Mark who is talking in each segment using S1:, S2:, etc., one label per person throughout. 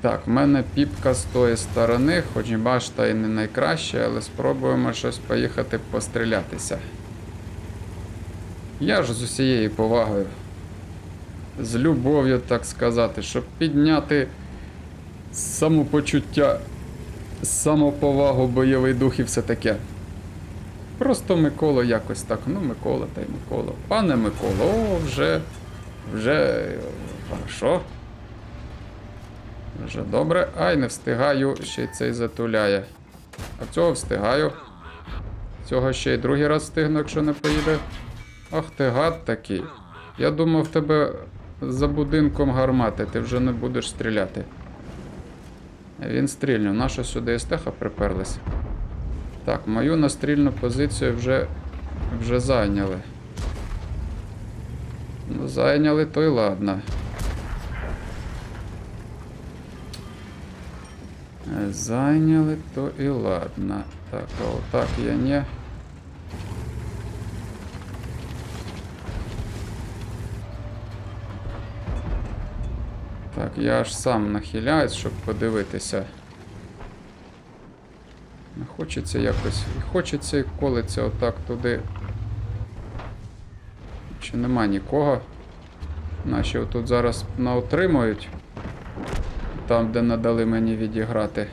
S1: Так, в мене піпка з тої сторони, хоч башта і не найкраща, але спробуємо щось поїхати пострілятися. Я ж з усією повагою, з любов'ю, так сказати, щоб підняти самопочуття, самоповагу, бойовий дух і все таке. Просто Микола якось так. Ну, Микола та й Микола. Пане Микола, о, вже. Вже. Хорошо. Вже добре. Ай, не встигаю, ще й цей затуляє. А цього встигаю. Цього ще й другий раз встигну, якщо не поїде. Ах ти гад такий. Я думав, тебе за будинком гармати, ти вже не будеш стріляти. Він стрільнув. Наша сюди естеха приперлась. Так, мою настрільну позицію вже, вже зайняли. Ну, зайняли, то й ладно. Зайняли, то і ладно. Так, а отак я не. Так, я аж сам нахиляюсь, щоб подивитися. Не хочеться якось. І хочеться і колиться отак туди. Чи нема нікого? Наші отут зараз наотримують. Там, де надали мені відіграти.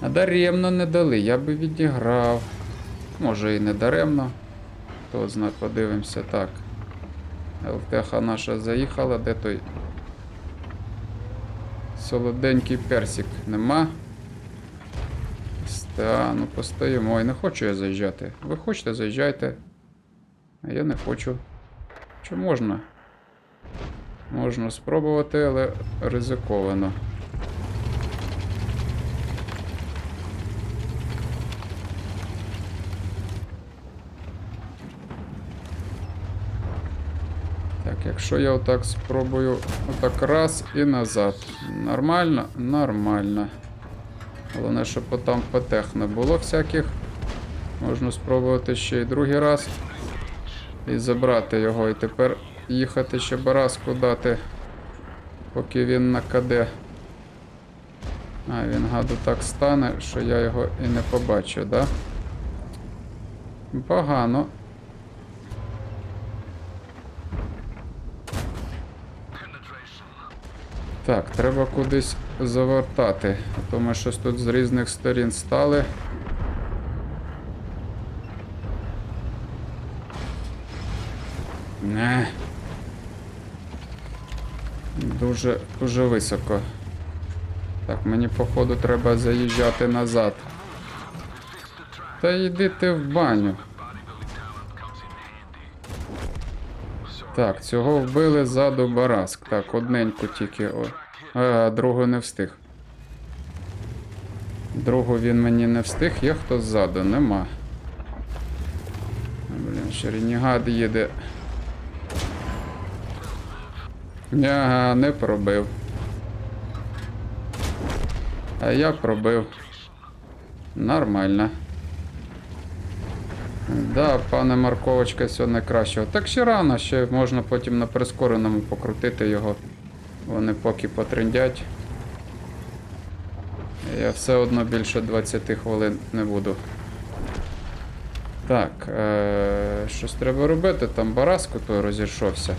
S1: А даремно не дали, я би відіграв. Може і не даремно. Хто знає, подивимося так. ЛТХ наша заїхала, де той солоденький персик нема. Ста, ну постоїмо. Ой, не хочу я заїжджати. Ви хочете, заїжджайте. А я не хочу. Чи можна? Можна спробувати, але ризиковано. Так, якщо я отак спробую отак раз і назад. Нормально? Нормально. Головне, щоб там ПТХ не було всяких. Можна спробувати ще й другий раз. І забрати його. І тепер їхати ще бараску дати. Поки він на КД. А, він гаду так стане, що я його і не побачу, да? Погано. Так, треба кудись завертати. А то ми щось тут з різних сторін стали. Не. Дуже, дуже високо. Так, мені походу треба заїжджати назад. Та йди ти в баню. Так, цього вбили ззаду Бараск. Так, одненьку тільки. О. А, другу не встиг. Другу він мені не встиг, є хто ззаду, нема. Блін, ще Ренігад їде. Ага, не пробив. А я пробив. Нормально. Да, пане Марковочка, все найкращого. Так ще рано, ще можна потім на прискореному покрутити його. Вони поки потрендять. Я все одно більше 20 хвилин не буду. Так, е- щось треба робити, там Бараско той розійшовся.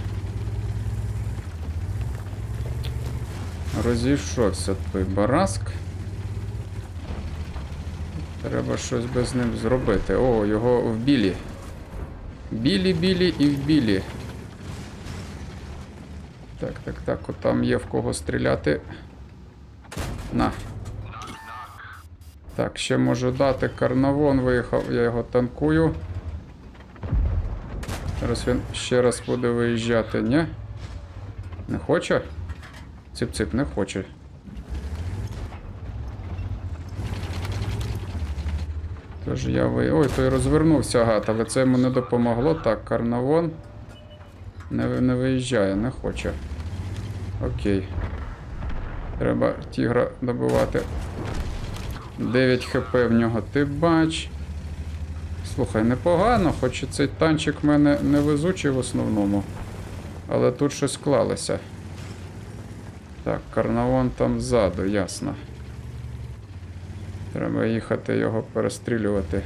S1: Розійшовся той Бараск. Треба щось без ним зробити. О, його в білі. Білі, білі і в білі. Так, так, так, от там є в кого стріляти. На. Так, ще можу дати карнавон виїхав, я його танкую. Зараз він ще раз буде виїжджати, ні? Не хоче? Цip-цip, не хоче. Тож я ви... Ой, той розвернувся гад, але це йому не допомогло. Так, карнавон не, не виїжджає, не хоче. Окей. Треба тігра добивати. 9 хп в нього ти бач. Слухай, непогано, хоч цей танчик в мене невезучий в основному. Але тут щось склалося. Так, карнавон там ззаду, ясно. Треба їхати його перестрілювати.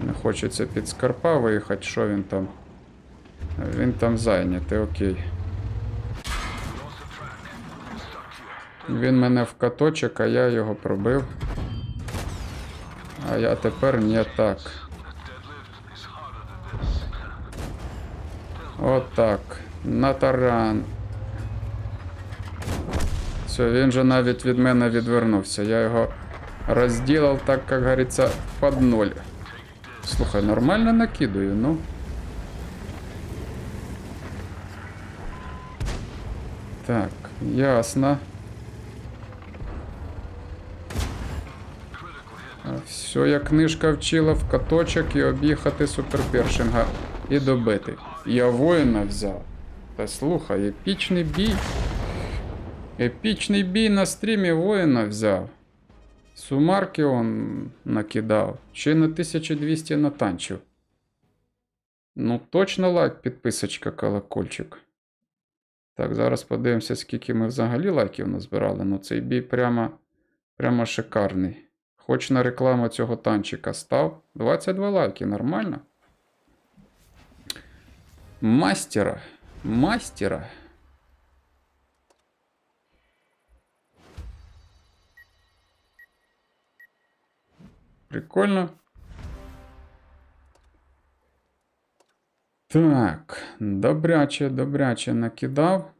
S1: Не хочеться під Скарпа виїхати, що він там. Він там зайнятий, окей. Він мене в каточок, а я його пробив. А я тепер не так. Отак. На таран. Все, він же навіть від мене відвернувся. Я його розділив, так, як говориться, під ноль. Слухай, нормально накидаю, ну. Так, ясно. Все, як книжка вчила в каточок і об'їхати суперпершинга і добити. Я воїна взяв. Та слухай, епічний бій. Епічний бій на стрімі воїна взяв. Сумарки он накидав. Ще на 1200 натанчив. Ну, точно лайк, підписочка, колокольчик. Так, зараз подивимося, скільки ми взагалі лайків назбирали. Ну, цей бій прямо, прямо шикарний. Хоч на рекламу цього танчика став. 22 лайки, нормально. Мастера. Мастера. Прикольно. Так, добряче, добряче накидав.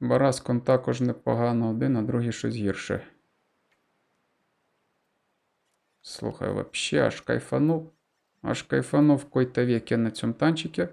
S1: Бараскон також непогано один, а другий щось гірше. Слухай, вообще аж кайфанув. Аж кайфанув в кой-то веке на цьому танчике.